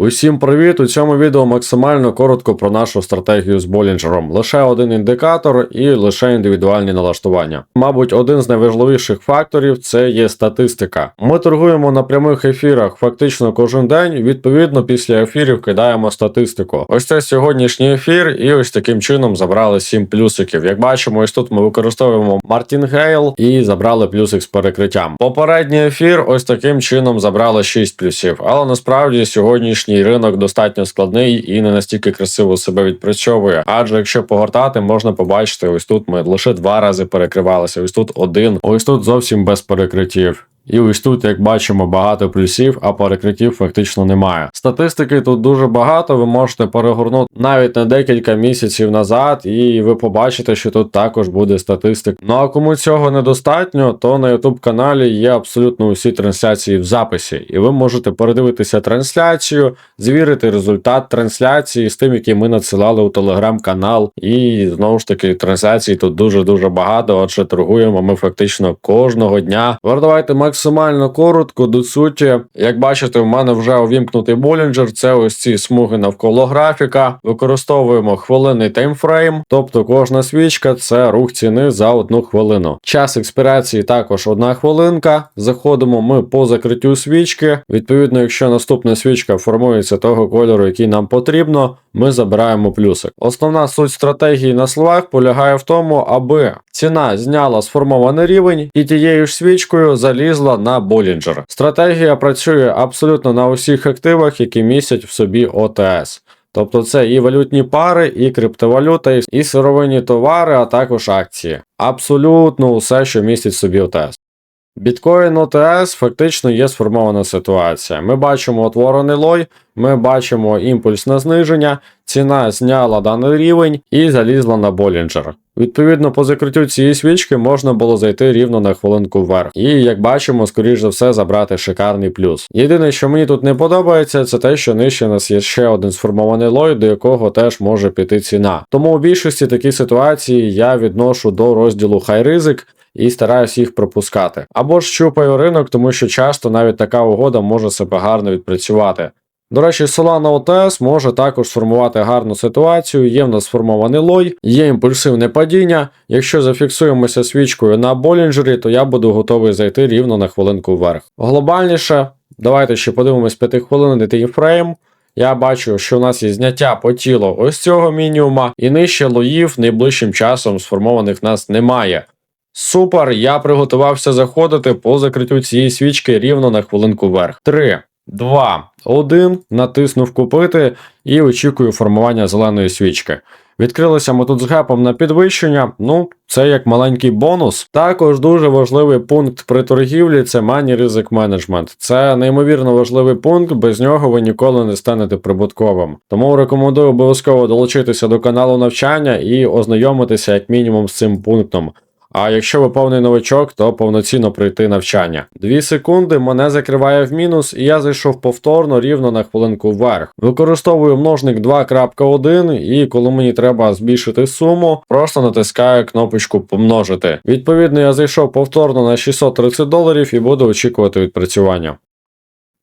Усім привіт! У цьому відео максимально коротко про нашу стратегію з Болінджером. Лише один індикатор і лише індивідуальні налаштування. Мабуть, один з найважливіших факторів це є статистика. Ми торгуємо на прямих ефірах фактично кожен день. Відповідно, після ефірів кидаємо статистику. Ось це сьогоднішній ефір, і ось таким чином забрали 7 плюсиків. Як бачимо, ось тут ми використовуємо Мартінгейл і забрали плюсик з перекриттям. Попередній ефір ось таким чином забрали 6 плюсів, але насправді сьогоднішній ринок достатньо складний і не настільки красиво себе відпрацьовує. Адже якщо погортати, можна побачити, ось тут ми лише два рази перекривалися, ось тут один, ось тут зовсім без перекриттів. І ось тут, як бачимо, багато плюсів, а перекриттів фактично немає. Статистики тут дуже багато. Ви можете перегорнути навіть на декілька місяців назад, і ви побачите, що тут також буде статистика. Ну а кому цього недостатньо, то на YouTube каналі є абсолютно усі трансляції в записі, і ви можете передивитися трансляцію, звірити результат трансляції з тим, який ми надсилали у телеграм-канал. І знову ж таки, трансляцій тут дуже дуже багато. Отже, торгуємо ми фактично кожного дня. Тепер давайте максимально коротко до суті. Як бачите, в мене вже увімкнутий Болінджер. Це ось ці смуги навколо графіка. Використовуємо хвилинний таймфрейм, тобто кожна свічка це рух ціни за одну хвилину. Час експірації також одна хвилинка. Заходимо ми по закриттю свічки. Відповідно, якщо наступна свічка формується того кольору, який нам потрібно, ми забираємо плюсик. Основна суть стратегії на словах полягає в тому, аби ціна зняла сформований рівень і тією ж свічкою залізла на Болінджер. Стратегія працює абсолютно на усіх активах, які містять в собі ОТС. Тобто це і валютні пари, і криптовалюта, і сировинні товари, а також акції. Абсолютно усе, що містить в собі ОТС. Біткоін ОТС фактично є сформована ситуація. Ми бачимо утворений лой, ми бачимо імпульсне зниження, ціна зняла даний рівень і залізла на Болінджер. Відповідно, по закриттю цієї свічки можна було зайти рівно на хвилинку вверх. І як бачимо, скоріш за все забрати шикарний плюс. Єдине, що мені тут не подобається, це те, що нижче нас є ще один сформований лой, до якого теж може піти ціна. Тому у більшості такі ситуації я відношу до розділу хай ризик. І стараюсь їх пропускати. Або ж щупаю ринок, тому що часто навіть така угода може себе гарно відпрацювати. До речі, Solana OTS може також сформувати гарну ситуацію, є в нас сформований лой, є імпульсивне падіння. Якщо зафіксуємося свічкою на Болінджері, то я буду готовий зайти рівно на хвилинку вверх. Глобальніше, давайте ще подивимось 5 хвилин таймфрейм. Я бачу, що у нас є зняття по тілу ось цього мінімума, і нижче лоїв найближчим часом сформованих нас немає. Супер, я приготувався заходити по закриттю цієї свічки рівно на хвилинку вверх. 3, 2, 1. Натиснув купити і очікую формування зеленої свічки. Відкрилися ми тут з гепом на підвищення. Ну, це як маленький бонус. Також дуже важливий пункт при торгівлі це Money Risk Management. Це неймовірно важливий пункт, без нього ви ніколи не станете прибутковим. Тому рекомендую обов'язково долучитися до каналу навчання і ознайомитися як мінімум з цим пунктом. А якщо ви повний новичок, то повноцінно пройти навчання. Дві секунди мене закриває в мінус, і я зайшов повторно рівно на хвилинку вверх. Використовую множник 2.1, і коли мені треба збільшити суму, просто натискаю кнопочку помножити. Відповідно, я зайшов повторно на 630 доларів і буду очікувати відпрацювання.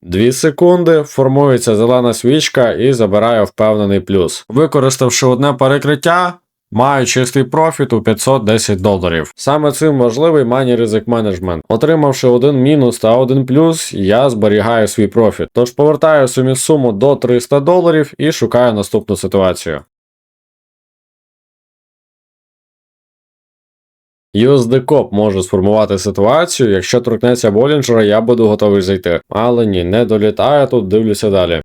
Дві секунди, формується зелена свічка і забираю впевнений плюс. Використавши одне перекриття, Маю чистий профіт у 510 доларів. Саме цим важливий Money Risk Management. Отримавши один мінус та один плюс, я зберігаю свій профіт. Тож повертаю собі суму до 300 доларів і шукаю наступну ситуацію. USD-COP може сформувати ситуацію, якщо торкнеться Болінджера, я буду готовий зайти. Але ні, не долітає тут, дивлюся далі.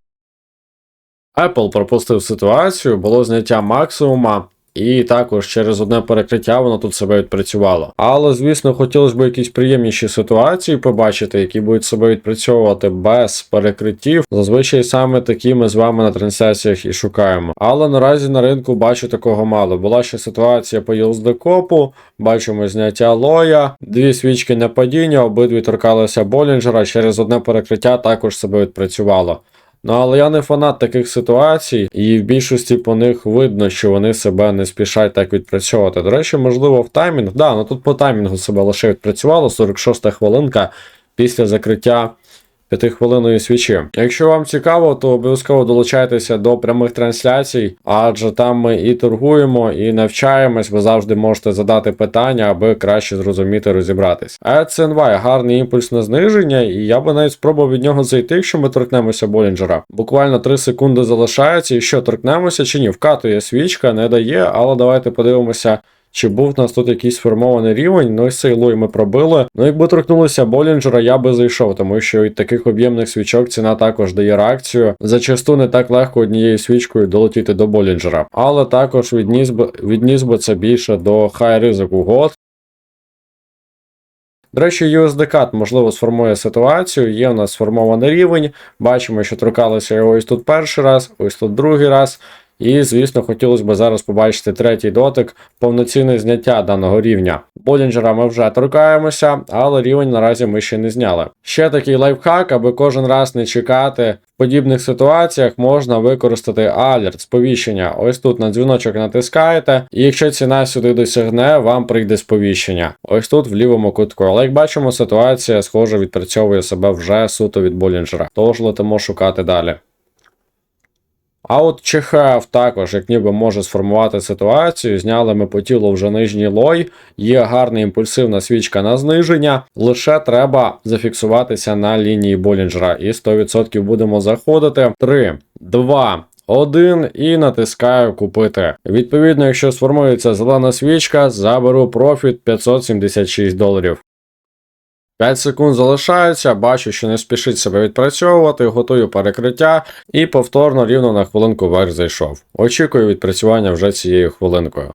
Apple пропустив ситуацію, було зняття максимума. І також через одне перекриття воно тут себе відпрацювало. Але, звісно, хотілося б якісь приємніші ситуації побачити, які будуть себе відпрацьовувати без перекриттів. Зазвичай саме такі ми з вами на трансляціях і шукаємо. Але наразі на ринку бачу такого мало. Була ще ситуація по USD копу, бачимо зняття лоя, дві свічки на падіння, обидві торкалися Болінджера, через одне перекриття також себе відпрацювало. Ну, але я не фанат таких ситуацій, і в більшості по них видно, що вони себе не спішать так відпрацьовувати. До речі, можливо, в таймінг. Да, ну тут по таймінгу себе лише відпрацювало, 46-та хвилинка після закриття п'ятихвилинної свічі. Якщо вам цікаво, то обов'язково долучайтеся до прямих трансляцій, адже там ми і торгуємо, і навчаємось. Ви завжди можете задати питання, аби краще зрозуміти, розібратись. AdSenY – гарний імпульс на зниження, і я би навіть спробував від нього зайти, якщо ми торкнемося Болінджера. Буквально 3 секунди залишається, і що торкнемося чи ні, вкатує свічка, не дає, але давайте подивимося. Чи був у нас тут якийсь сформований рівень? Ну і цей лой ми пробили. Ну, якби торкнулися Болінджера, я би зайшов, тому що від таких об'ємних свічок ціна також дає реакцію. Зачасту не так легко однією свічкою долетіти до Болінджера. Але також відніс би, відніс би це більше до хай ризику год. До речі, USDCAT, можливо, сформує ситуацію. Є у нас сформований рівень. Бачимо, що торкалося його ось тут перший раз, ось тут другий раз. І, звісно, хотілося б зараз побачити третій дотик, повноцінне зняття даного рівня. Болінджера ми вже торкаємося, але рівень наразі ми ще не зняли. Ще такий лайфхак, аби кожен раз не чекати. В подібних ситуаціях можна використати алерт, сповіщення. Ось тут на дзвіночок натискаєте, і якщо ціна сюди досягне, вам прийде сповіщення. Ось тут в лівому кутку. Але як бачимо, ситуація схоже відпрацьовує себе вже суто від Болінджера. Тож летимо шукати далі. А от ЧХФ також, як ніби може сформувати ситуацію, зняли ми по тілу вже нижній лой, є гарна імпульсивна свічка на зниження, лише треба зафіксуватися на лінії Болінджера і 100% будемо заходити. 3, 2, 1 і натискаю купити. Відповідно, якщо сформується зелена свічка, заберу профіт 576 доларів. 5 секунд залишається, бачу, що не спішить себе відпрацьовувати, готую перекриття і повторно рівно на хвилинку вверх зайшов. Очікую відпрацювання вже цією хвилинкою.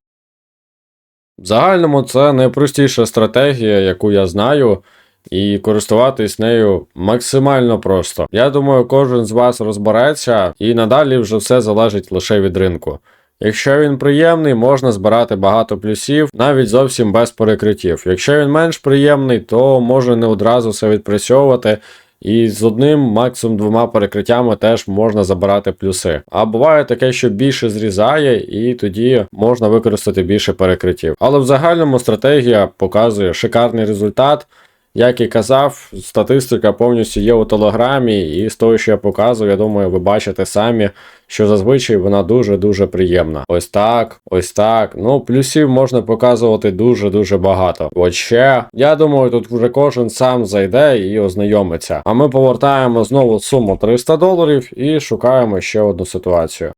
В загальному це найпростіша стратегія, яку я знаю, і користуватись нею максимально просто. Я думаю, кожен з вас розбереться, і надалі вже все залежить лише від ринку. Якщо він приємний, можна збирати багато плюсів, навіть зовсім без перекриттів. Якщо він менш приємний, то може не одразу все відпрацьовувати. І з одним, максимум двома перекриттями теж можна забирати плюси. А буває таке, що більше зрізає, і тоді можна використати більше перекриттів. Але в загальному стратегія показує шикарний результат. Як і казав, статистика повністю є у телеграмі, і з того, що я показую, я думаю, ви бачите самі, що зазвичай вона дуже-дуже приємна. Ось так, ось так. Ну, плюсів можна показувати дуже-дуже багато. От ще, я думаю, тут вже кожен сам зайде і ознайомиться. А ми повертаємо знову суму 300 доларів і шукаємо ще одну ситуацію.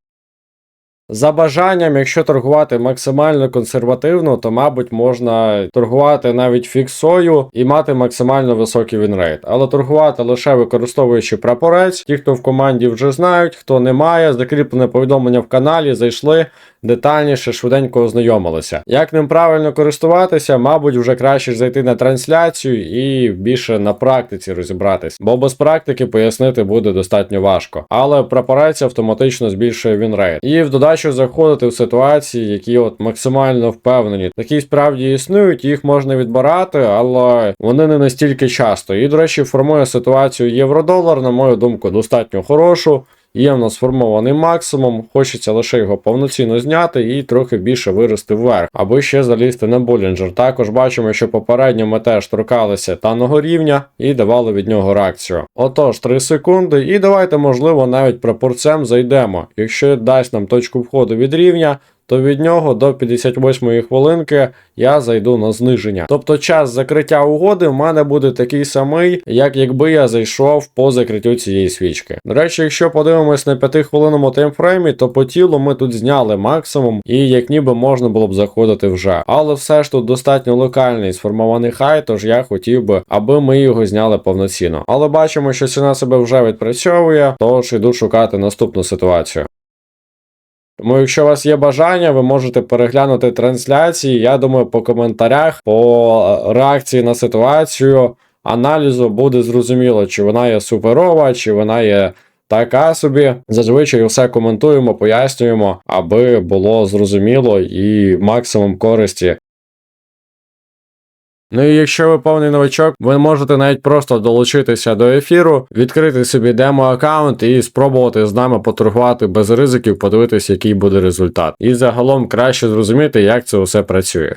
За бажанням, якщо торгувати максимально консервативно, то, мабуть, можна торгувати навіть фіксою і мати максимально високий вінрейт. Але торгувати лише використовуючи прапорець, ті, хто в команді вже знають, хто не має, закріплене повідомлення в каналі, зайшли детальніше, швиденько ознайомилися. Як ним правильно користуватися, мабуть, вже краще зайти на трансляцію і більше на практиці розібратись, бо без практики пояснити буде достатньо важко. Але прапорець автоматично збільшує вінрейт. І в додачу заходити в ситуації, які от максимально впевнені. Такі справді існують, їх можна відбирати, але вони не настільки часто. І, до речі, формує ситуацію євро-долар, на мою думку, достатньо хорошу. Є в нас сформований максимум, хочеться лише його повноцінно зняти і трохи більше вирости вверх, аби ще залізти на Болінджер. Також бачимо, що попередньо ми теж торкалися даного рівня і давали від нього реакцію. Отож, 3 секунди, і давайте, можливо, навіть пропорцем зайдемо. Якщо дасть нам точку входу від рівня, то від нього до 58-ї хвилинки я зайду на зниження. Тобто час закриття угоди в мене буде такий самий, як якби я зайшов по закриттю цієї свічки. До речі, якщо подивимось на 5-хвилинному таймфреймі, то по тілу ми тут зняли максимум, і як ніби можна було б заходити вже. Але все ж тут достатньо локальний сформований хай, тож я хотів би, аби ми його зняли повноцінно. Але бачимо, що ціна себе вже відпрацьовує, тож іду шукати наступну ситуацію. Тому, якщо у вас є бажання, ви можете переглянути трансляції. Я думаю, по коментарях, по е, реакції на ситуацію, аналізу буде зрозуміло, чи вона є суперова, чи вона є. Така собі зазвичай все коментуємо, пояснюємо, аби було зрозуміло і максимум користі Ну і якщо ви повний новачок, ви можете навіть просто долучитися до ефіру, відкрити собі демо-аккаунт і спробувати з нами поторгувати без ризиків, подивитися, який буде результат. І загалом краще зрозуміти, як це усе працює.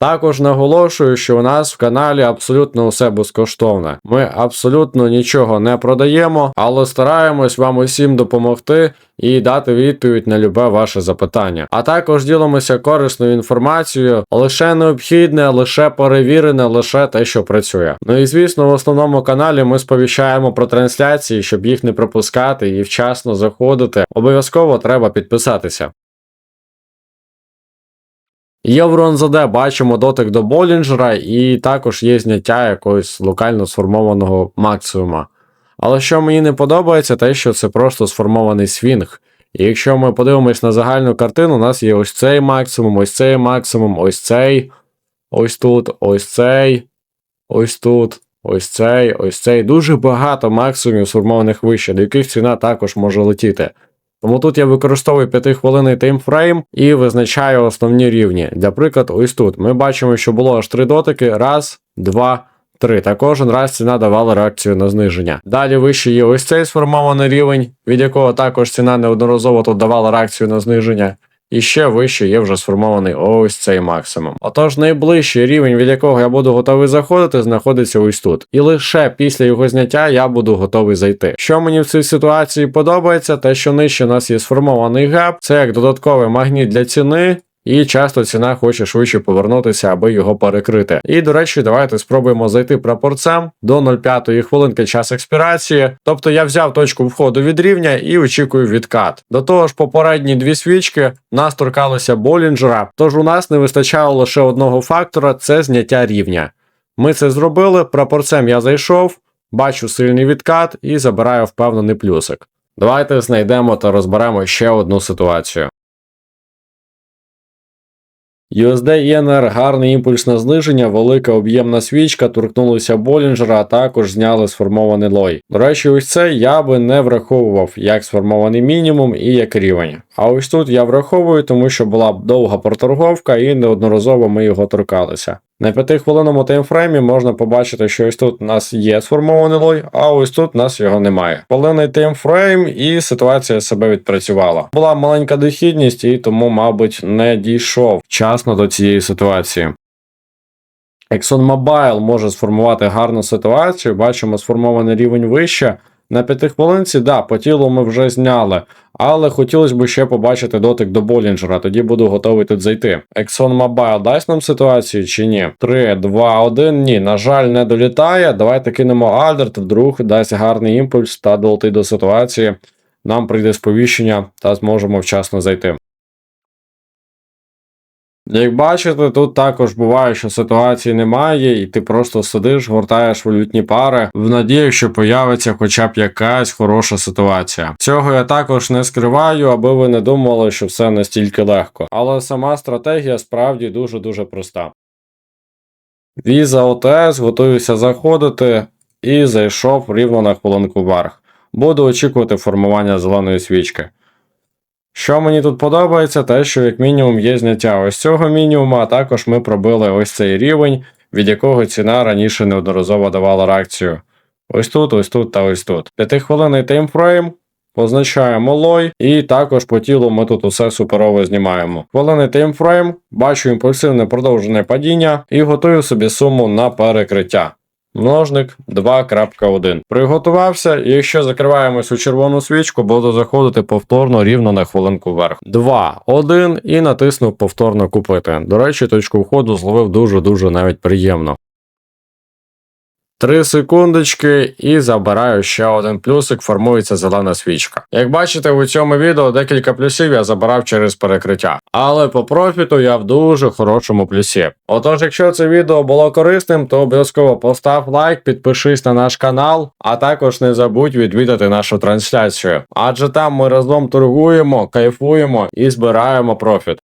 Також наголошую, що у нас в каналі абсолютно все безкоштовне. Ми абсолютно нічого не продаємо, але стараємось вам усім допомогти і дати відповідь на любе ваше запитання. А також ділимося корисною інформацією, лише необхідне, лише перевірене, лише те, що працює. Ну і звісно, в основному каналі ми сповіщаємо про трансляції, щоб їх не пропускати і вчасно заходити. Обов'язково треба підписатися. Є в Ронзаде, бачимо дотик до Болінджера, і також є зняття якогось локально сформованого максимума. Але що мені не подобається, те, що це просто сформований свінг. І якщо ми подивимось на загальну картину, у нас є ось цей максимум, ось цей максимум, ось цей, ось тут, ось цей, ось тут, ось цей, ось цей. Дуже багато максимумів сформованих вище, до яких ціна також може летіти. Тому тут я використовую 5 хвилинний таймфрейм і визначаю основні рівні. Для прикладу, ось тут ми бачимо, що було аж 3 дотики. Раз, два, три. Та кожен раз ціна давала реакцію на зниження. Далі вище є ось цей сформований рівень, від якого також ціна неодноразово тут давала реакцію на зниження. І ще вище є вже сформований ось цей максимум. Отож, найближчий рівень, від якого я буду готовий заходити, знаходиться ось тут. І лише після його зняття я буду готовий зайти. Що мені в цій ситуації подобається, те, що нижче у нас є сформований геп, це як додатковий магніт для ціни. І часто ціна хоче швидше повернутися, аби його перекрити. І до речі, давайте спробуємо зайти прапорцем до 0,5 хвилинки час експірації. Тобто я взяв точку входу від рівня і очікую відкат. До того ж, попередні дві свічки нас торкалися Болінджера, тож у нас не вистачало лише одного фактора це зняття рівня. Ми це зробили, прапорцем я зайшов, бачу сильний відкат і забираю впевнений плюсик. Давайте знайдемо та розберемо ще одну ситуацію. USD ЄНР гарний імпульс на зниження, велика об'ємна свічка, торкнулися Болінджера, а також зняли сформований лой. До речі, ось це я би не враховував як сформований мінімум і як рівень. А ось тут я враховую, тому що була довга проторговка і неодноразово ми його торкалися. На 5-хвилинному таймфреймі можна побачити, що ось тут у нас є сформований лой, а ось тут у нас його немає. Хвилинний таймфрейм і ситуація себе відпрацювала. Була маленька дохідність, і тому, мабуть, не дійшов вчасно до цієї ситуації. ExxonMobil може сформувати гарну ситуацію, бачимо сформований рівень вище. На п'ятихвилинці, да, по тілу ми вже зняли, але хотілося б ще побачити дотик до Болінджера, тоді буду готовий тут зайти. ExxonMobil дасть нам ситуацію чи ні? 3, 2, 1, ні, на жаль, не долітає. Давайте кинемо Альдерт, вдруг дасть гарний імпульс та долетить до ситуації. Нам прийде сповіщення та зможемо вчасно зайти. Як бачите, тут також буває, що ситуації немає, і ти просто сидиш, гортаєш валютні пари в надії, що появиться хоча б якась хороша ситуація. Цього я також не скриваю, аби ви не думали, що все настільки легко. Але сама стратегія справді дуже-дуже проста. Віза ОТС, готуюся заходити і зайшов рівно на хвилинку вверх. Буду очікувати формування зеленої свічки. Що мені тут подобається, те, що як мінімум є зняття ось цього мінімуму, а також ми пробили ось цей рівень, від якого ціна раніше неодноразово давала реакцію. Ось тут, ось тут та ось тут. П'ятихвилинний таймфрейм. Позначаємо лой, і також по тілу ми тут усе суперово знімаємо. Хвилинний таймфрейм, бачу імпульсивне продовжене падіння і готую собі суму на перекриття. Множник 2.1. Приготувався, якщо закриваємось у червону свічку, буду заходити повторно рівно на хвилинку вверх. 2, 1 і натиснув повторно купити. До речі, точку входу зловив дуже-дуже навіть приємно. 3 секундочки і забираю ще один плюсик, формується зелена свічка. Як бачите, у цьому відео декілька плюсів я забирав через перекриття, але по профіту я в дуже хорошому плюсі. Отож, якщо це відео було корисним, то обов'язково постав лайк, підпишись на наш канал, а також не забудь відвідати нашу трансляцію. Адже там ми разом торгуємо, кайфуємо і збираємо профіт.